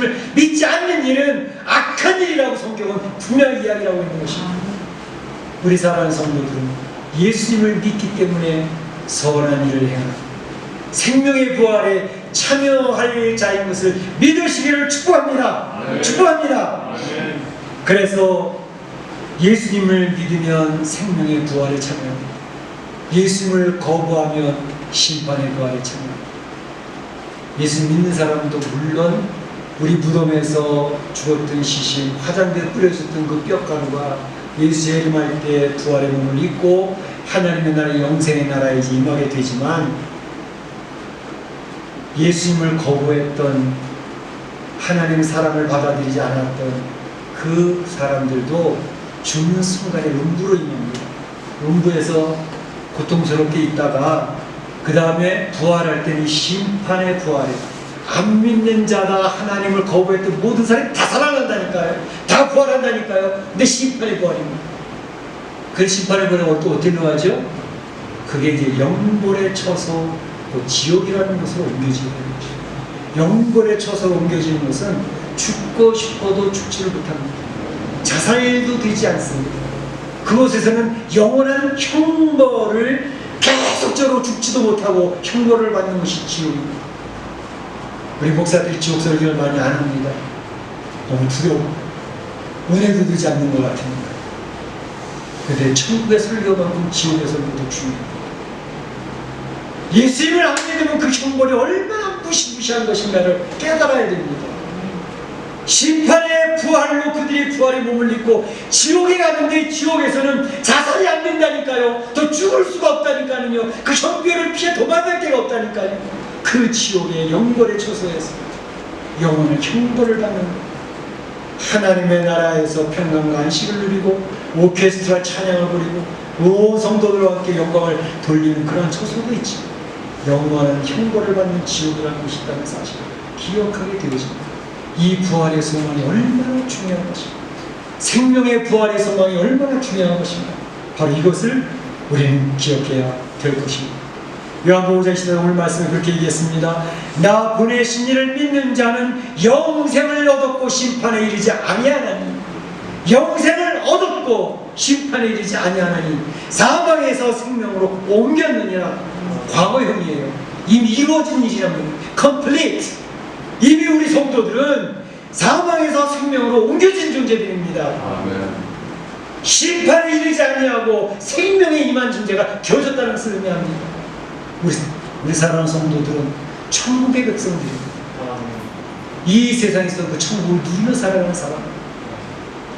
예수님을 믿지 않는 일은 악한 일이라고 성경은 분명히 이야기하고 있는 것입니다. 우리 사랑하는 성도들은 예수님을 믿기 때문에 선한 일을 행하고 생명의 부활에 참여할 자인 것을 믿으시기를 축복합니다. 축복합니다. 그래서 예수님을 믿으면 생명의 부활에 참여합니다. 예수님을 거부하면 심판의 부활에 참여합니다. 예수 믿는 사람도 물론 우리 무덤에서 죽었던 시신, 화장대 뿌려졌던 그 뼈가루가 예수 재림할 때 부활의 몸을 입고 하나님의 나라 영생의 나라에 임하게 되지만 예수님을 거부했던 하나님 사랑을 받아들이지 않았던 그 사람들도 죽는 순간에 음부로 임합니다. 음부에서 고통스럽게 있다가 그 다음에 부활할 때는 심판의 부활에 안 믿는 자다 하나님을 거부했던 모든 사람이 다 살아난다니까요. 다 부활한다니까요. 근데 심판의 부활입니다. 그 심판의 부활은 또 어떻게 나가죠? 그게 이제 영벌에 쳐서 그 지옥이라는 곳으로 옮겨지는 거죠. 영벌에 쳐서 옮겨지는 것은 죽고 싶어도 죽지를 못합니다. 자살도 되지 않습니다. 그곳에서는 영원한 형벌을 계속적으로 죽지도 못하고 형벌을 받는 것이 지옥입니다. 우리 목사들이 지옥 설교를 많이 안 합니다. 너무 두려워. 은혜도 되지 않는 것 같으니까. 근데 천국의 설교만큼 지옥의 설교도 중요해요. 예수님을 안 믿으면 그 형벌이 얼마나 무시무시한 것인가를 깨달아야 됩니다. 심판의 부활로 그들이 부활의 몸을 입고 지옥에 가는데 지옥에서는 자살이 안 된다니까요. 더 죽을 수가 없다니까요. 그 형벌을 피해 도망갈 데가 없다니까요. 그 지옥의 영벌의 처소에서 영원한 형벌을 받는. 하나님의 나라에서 평강과 안식을 누리고 오케스트라 찬양을 부리고 온 성도들과 함께 영광을 돌리는 그런 처소도 있지 영원한 형벌을 받는 지옥이라는 것이 있다는 사실을 기억하게 되어집니다. 이 부활의 소망이 얼마나 중요한 것입니다. 생명의 부활의 소망이 얼마나 중요한 것입니다. 바로 이것을 우리는 기억해야 될 것입니다. 요한복음 4장 오늘 말씀에 그렇게 얘기했습니다. 나 보내신 이를 믿는 자는 영생을 얻었고 심판에 이르지 아니하나니 영생을 얻었고 심판에 이르지 아니하나니 사망에서 생명으로 옮겼느니라 과거형이에요. 이미 이루어진 일이랍니다. complete. 이미 우리 성도들은 사망에서 생명으로 옮겨진 존재들입니다. 아멘. 심판에 이르지 아니하고 생명에 임한 존재가 되어졌다는 것을 의미합니다. 우리, 우리 사랑하는 성도들은 천국의 백성들입니다. 이 세상에서 그 천국을 누리며 살아가는 사람.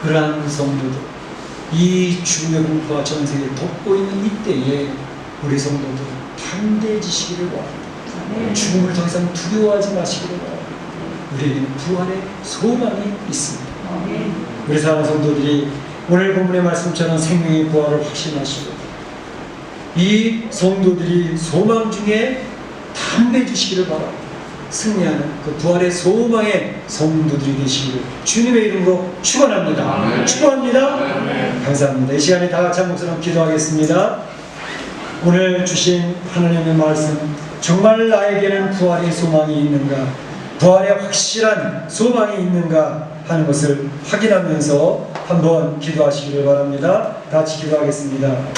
그러한 성도들. 이 죽음의 공포와 전세에 덮고 있는 이때에 우리 성도들 담대해지시기를 바랍니다. 죽음을 더 이상 두려워하지 마시기를 바랍니다. 우리에게는 부활의 소망이 있습니다. 우리 사랑하는 성도들이 오늘 본문의 말씀처럼 생명의 부활을 확신하시고 이 성도들이 소망 중에 담대해주시기를 바랍니다. 승리하는 그 부활의 소망의 성도들이 되시기를 주님의 이름으로 축원합니다. 축원합니다. 감사합니다. 이 시간에 다 같이 한 목소리로 기도하겠습니다. 오늘 주신 하나님의 말씀 정말 나에게는 부활의 소망이 있는가 부활의 확실한 소망이 있는가 하는 것을 확인하면서 한번 기도하시기를 바랍니다. 다 같이 기도하겠습니다.